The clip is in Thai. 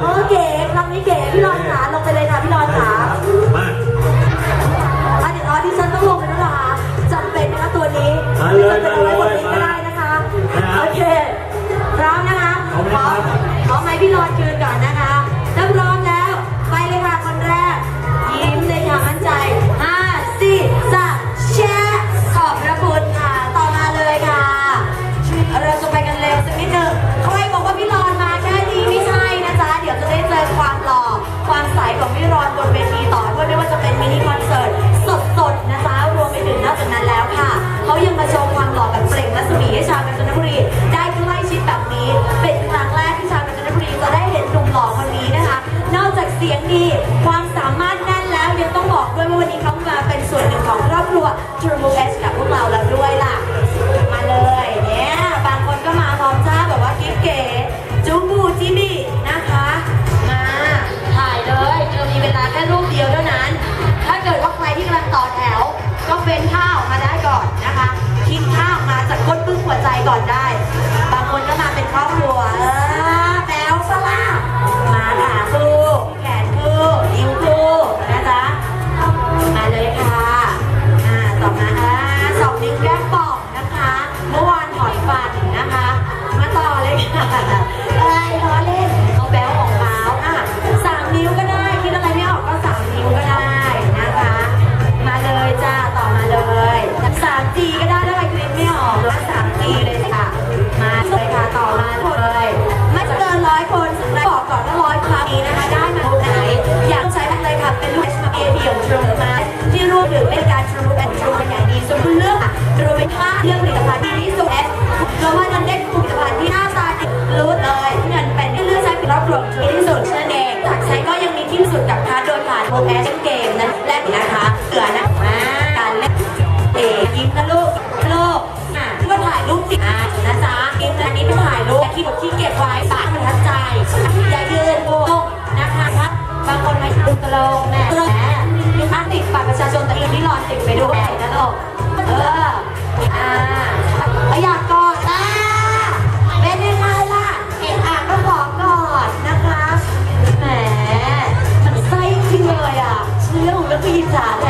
โอเก๋ครั้งนี้เก๋พี่รอค่ะ หลงพี่รอนบนเวทีต่อด้วยไม่ว่าจะเป็นมินิคอนเสิร์ตสดๆนะจ๊ะรวมไปถึงนอกจากนั้นแล้วค่ะเขายังมาโชว์ความหล่อแบบเปล่งและสมีให้ชาวกาญจนบุรีได้ใกล้ชิดแบบนี้ เป็นครั้งแรกที่ชาวกาญจนบุรีจะได้เห็นหนุ่มหล่อคนนี้นะคะ นอกจากเสียงดีความสามารถแน่นแล้วยังต้องบอกด้วยว่าวันนี้เขามาเป็นส่วนหนึ่ง คนปึ้งหัวใจก่อนได้ โอแอชเกมนั้นแรกนะคะเกลือนะมาการเล่นเอ๋ยิ้มนะลูกลูกเพื่อถ่ายรูปสิอ่นะจ๊ะเกมอันนี้ไม่ถ่ายรูปที่บอกที่เก็บไว้ปากมันทัดใจอย่าเยื่นโบกนะคะครับบางคนไม่ตุลระโลกแม่หมมีอันติดบัตรประชาชนแต่เรื่องนี้ we're guitarra